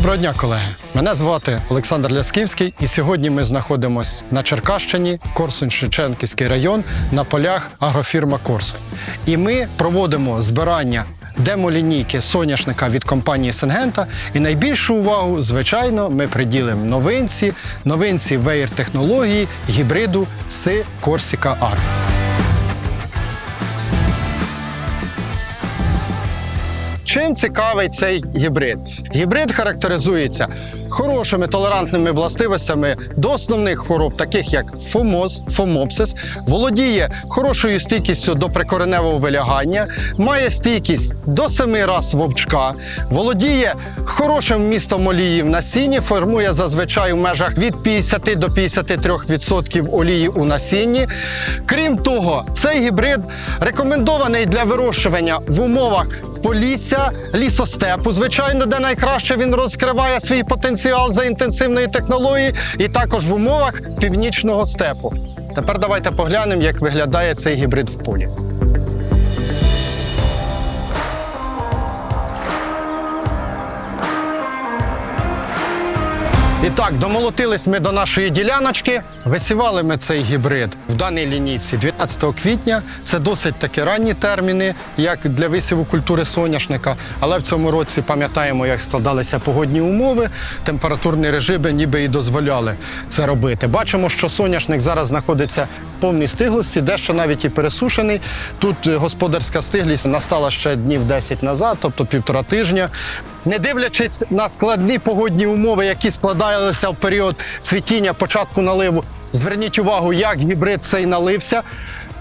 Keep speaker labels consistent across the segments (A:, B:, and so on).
A: Доброго дня, колеги! Мене звати Олександр Лясківський, і сьогодні ми знаходимося на Черкащині, Корсунь-Шевченківський район, на полях агрофірма Корсунь. І ми проводимо збирання демолінійки соняшника від компанії Сингента. І найбільшу увагу, звичайно, ми приділимо новинці, новинці веєр технології гібриду Си Корсіка Ар. Чим цікавий цей гібрид? Гібрид характеризується хорошими толерантними властивостями до основних хвороб, таких як фомоз, фомопсис, володіє хорошою стійкістю до прикореневого вилягання, має стійкість до семи раз вовчка, володіє хорошим вмістом олії в насінні, формує зазвичай у межах від 50 до 53% олії у насінні. Крім того, цей гібрид рекомендований для вирощування в умовах полісся, лісостепу, звичайно, де найкраще він розкриває свій потенціал за інтенсивної технології, і також в умовах північного степу. Тепер давайте поглянемо, як виглядає цей гібрид в полі. І так, домолотились ми до нашої діляночки. Висівали ми цей гібрид в даній лінійці 12 квітня. Це досить таки ранні терміни, як для висіву культури соняшника. Але в цьому році пам'ятаємо, як складалися погодні умови, температурні режими ніби і дозволяли це робити. Бачимо, що соняшник зараз знаходиться в повній стиглості, дещо навіть і пересушений. Тут е, господарська стиглість настала ще днів 10 назад, тобто півтора тижня. Не дивлячись на складні погодні умови, які складалися в період цвітіння, початку наливу, зверніть увагу, як гібрид цей налився,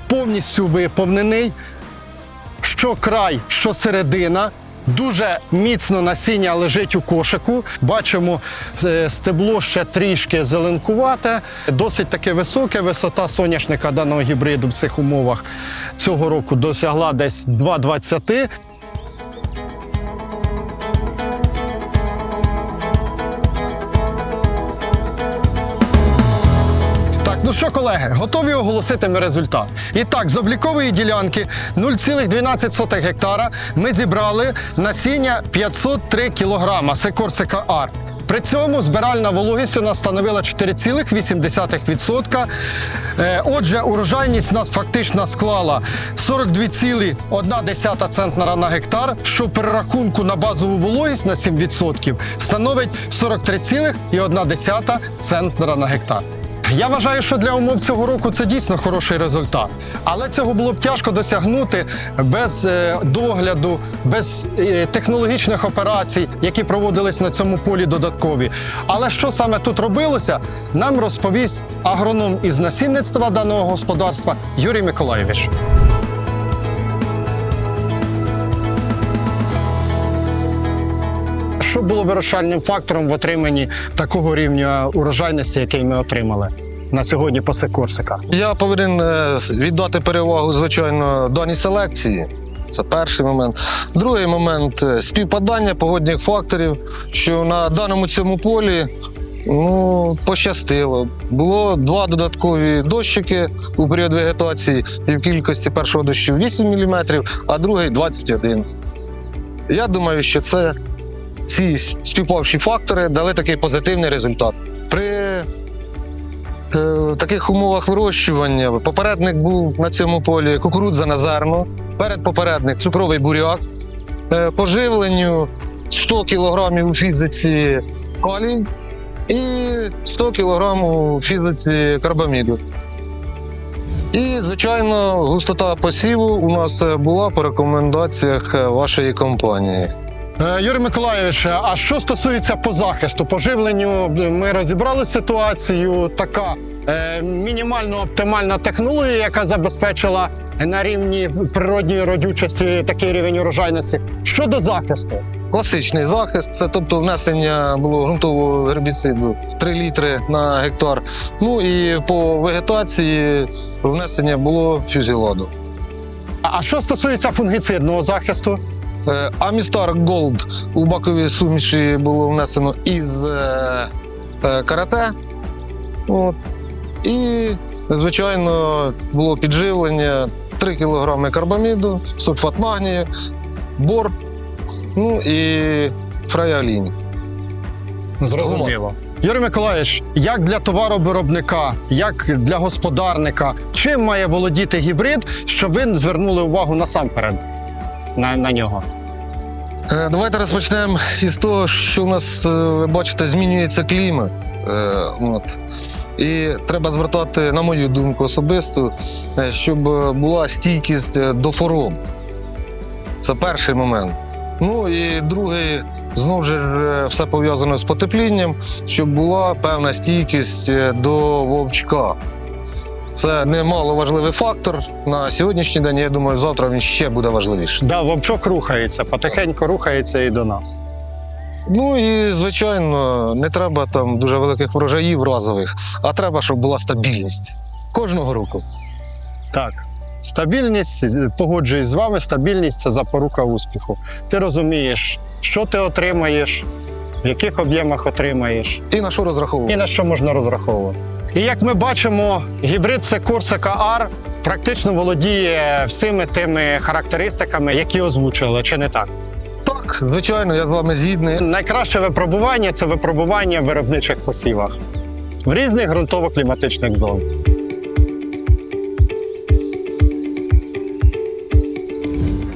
A: повністю виповнений, що край, що середина. Дуже міцно насіння лежить у кошику. Бачимо, е, стебло ще трішки зеленкувате, досить таки високе. Висота соняшника даного гібриду в цих умовах цього року досягла десь 2,20. Ну що, колеги, готові оголосити ми результат. І так, з облікової ділянки 0,12 гектара ми зібрали насіння 503 кілограма Секорсика Ар. При цьому збиральна вологість у нас становила 4,8%. Е, Отже, урожайність нас фактично склала 42,1 центнера на гектар, що в перерахунку на базову вологість на 7% становить 43,1 центнера на гектар. Я вважаю, що для умов цього року це дійсно хороший результат. Але цього було б тяжко досягнути без е, догляду, без е, технологічних операцій, які проводились на цьому полі додаткові. Але що саме тут робилося, нам розповість агроном із насінництва даного господарства Юрій Миколаєвич. Було вирішальним фактором в отриманні такого рівня урожайності, який ми отримали на сьогодні по Секорсика?
B: Я повинен е, віддати перевагу, звичайно, даній селекції. Це перший момент. Другий момент е, співпадання погодних факторів, що на даному цьому полі ну, пощастило. Було два додаткові дощики у період вегетації, і в кількості першого дощу 8 мм, а другий 21. Я думаю, що це ці співпавші фактори дали такий позитивний результат. При е, в таких умовах вирощування попередник був на цьому полі кукурудза на зерно, передпопередник цукровий буряк, Е, по живленню 100 кг у фізиці калій і 100 кг у фізиці карбаміду. І, звичайно, густота посіву у нас е, була по рекомендаціях е, вашої компанії.
A: Е, Юрій Миколаївич, а що стосується по захисту, по живленню, ми розібрали ситуацію. Така е, мінімально оптимальна технологія, яка забезпечила на рівні природньої родючості такий рівень урожайності. Щодо захисту,
B: Класичний захист, це тобто внесення було ґрунтового гербіциду 3 літри на гектар. Ну і по вегетації внесення було фюзіладу.
A: а а що стосується фунгіцидного захисту?
B: Е, Амістар Голд у баковій суміші було внесено із е, е, карате. От. І, звичайно, було підживлення 3 кг карбаміду, сульфат магнію, бор, ну і фраялінь.
A: Зрозуміло. Юрій Миколаївич, як для товаровиробника, як для господарника, чим має володіти гібрид, щоб ви звернули увагу насамперед на, на нього?
B: Е, Давайте розпочнемо із того, що у нас, е, ви бачите, змінюється клімат. Е, От. І треба звертати, на мою думку, особисту, щоб була стійкість до хвороб. Це перший момент. Ну і другий, знову ж все пов'язано з потеплінням, щоб була певна стійкість до вовчка. Це немало важливий фактор на сьогоднішній день. Я думаю, завтра він ще буде важливіший.
A: Да, вовчок рухається, потихеньку рухається і до нас.
B: Ну і звичайно, не треба там дуже великих врожаїв разових, а треба, щоб була стабільність кожного року.
A: Так. Стабільність, погоджуюсь з вами, стабільність це запорука успіху. Ти розумієш, що ти отримаєш, в яких об'ємах отримаєш,
B: І на що
A: і на що можна розраховувати. І як ми бачимо, гібрид Секурсика R практично володіє всіми тими характеристиками, які озвучили, чи не так?
B: Так, звичайно, я з вами згідний.
A: Найкраще випробування це випробування в виробничих посівах в різних ґрунтово-кліматичних зонах.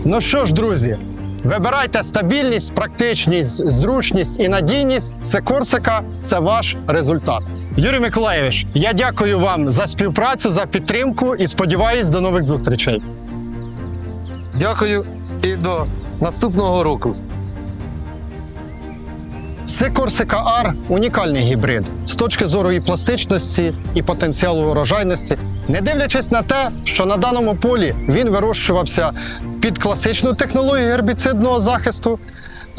A: Ну що ж, друзі, вибирайте стабільність, практичність, зручність і надійність. Це Корсика, це ваш результат. Юрій Миколаєвич, я дякую вам за співпрацю, за підтримку і сподіваюсь до нових зустрічей.
B: Дякую і до наступного року.
A: Це Корсика R – унікальний гібрид з точки зору і пластичності, і потенціалу урожайності, не дивлячись на те, що на даному полі він вирощувався під класичну технологію гербіцидного захисту.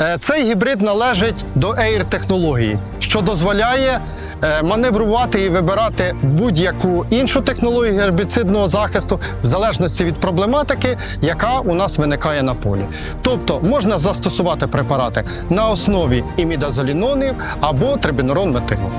A: е, Цей гібрид належить до Air технології, що дозволяє е, маневрувати і вибирати будь-яку іншу технологію гербіцидного захисту в залежності від проблематики, яка у нас виникає на полі. Тобто можна застосувати препарати на основі імідазолінонів або трибінурон метилу.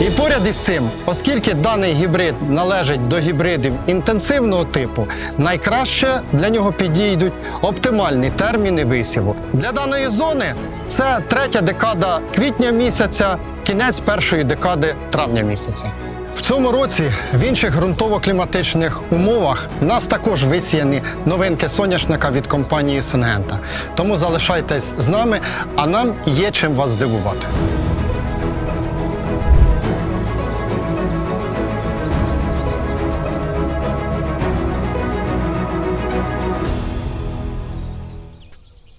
A: І поряд із цим, оскільки даний гібрид належить до гібридів інтенсивного типу, найкраще для нього підійдуть оптимальні терміни висіву. Для даної зони це третя декада квітня місяця, кінець першої декади травня місяця. В цьому році в інших ґрунтово-кліматичних умовах нас також висіяні новинки соняшника від компанії Сингента. Тому залишайтесь з нами, а нам є чим вас здивувати.